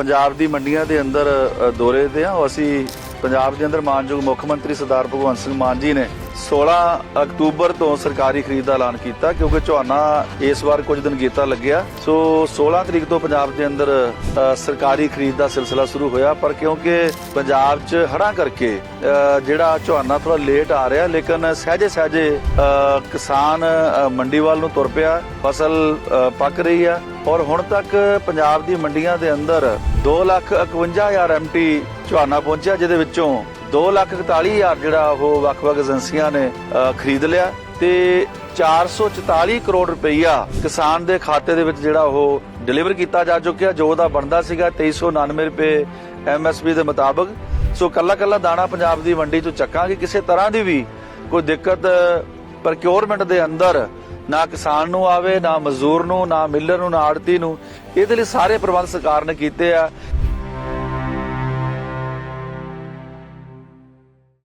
ਪੰਜਾਬ ਦੀ ਮੰਡੀਆਂ ਦੇ ਅੰਦਰ ਦੌਰੇ ਤੇ ਆ। ਅਸੀਂ ਪੰਜਾਬ ਦੇ ਅੰਦਰ ਮਾਨਯੋਗ ਮੁੱਖ ਮੰਤਰੀ ਸਰਦਾਰ ਭਗਵੰਤ ਸਿੰਘ ਮਾਨ ਜੀ ਨੇ 16 ਅਕਤੂਬਰ ਤੋਂ ਸਰਕਾਰੀ ਖਰੀਦ ਦਾ ਐਲਾਨ ਕੀਤਾ ਕਿਉਂਕਿ ਝੋਨਾ ਇਸ ਵਾਰ ਕੁਝ ਦਿਨ ਗੀਤਾ ਲੱਗਿਆ। ਸੋ 16 ਤਰੀਕ ਤੋਂ ਪੰਜਾਬ ਦੇ ਅੰਦਰ ਸਰਕਾਰੀ ਖਰੀਦ ਦਾ ਸਿਲਸਿਲਾ ਸ਼ੁਰੂ ਹੋਇਆ, ਪਰ ਕਿਉਂਕਿ ਪੰਜਾਬ 'ਚ ਹੜ੍ਹਾਂ ਕਰਕੇ ਜਿਹੜਾ ਝੋਨਾ ਥੋੜਾ ਲੇਟ ਆ ਰਿਹਾ, ਲੇਕਿਨ ਸਹਜੇ ਸਹਜੇ ਕਿਸਾਨ ਮੰਡੀ ਵੱਲ ਨੂੰ ਤੁਰ ਪਿਆ, ਫਸਲ ਪੱਕ ਰਹੀ ਆ ਔਰ ਹੁਣ ਤੱਕ ਪੰਜਾਬ ਦੀ ਮੰਡੀਆਂ ਦੇ ਅੰਦਰ 251000 ਐਮਟੀ ਝੋਨਾ ਪਹੁੰਚਿਆ, ਜਿਹਦੇ ਵਿੱਚੋਂ 241000 ਜਿਹੜਾ ਉਹ ਵੱਖ-ਵੱਖ ਏਜੰਸੀਆਂ ਨੇ ਖਰੀਦ ਲਿਆ ਤੇ 444 ਕਰੋੜ ਰੁਪਈਆ ਕਿਸਾਨ ਦੇ ਖਾਤੇ ਦੇ ਵਿੱਚ ਜਿਹੜਾ ਉਹ ਡਿਲੀਵਰ ਕੀਤਾ ਜਾ ਚੁੱਕਿਆ, ਜੋ ਉਹਦਾ ਬਣਦਾ ਸੀਗਾ 2399 ਰੁਪਏ ਐਮਐਸਪੀ ਦੇ ਮੁਤਾਬਕ। ਸੋ ਕੱਲਾ ਕੱਲਾ ਦਾਣਾ ਪੰਜਾਬ ਦੀ ਮੰਡੀ ਚੋਂ ਚੱਕਾਂਗੇ, ਕਿਸੇ ਤਰ੍ਹਾਂ ਦੀ ਵੀ ਕੋਈ ਦਿੱਕਤ ਪ੍ਰੋਕਿਉਰਮੈਂਟ ਦੇ ਅੰਦਰ ਨਾ ਕਿਸਾਨ ਨੂੰ ਆਵੇ, ਨਾ ਮਜ਼ਦੂਰ ਨੂੰ, ਨਾ ਮਿਲਰ ਨੂੰ, ਨਾ ਆੜਤੀ ਨੂੰ, ਇਹਦੇ ਲਈ ਸਾਰੇ ਪ੍ਰਬੰਧ ਸਰਕਾਰ ਨੇ ਕੀਤੇ ਆ।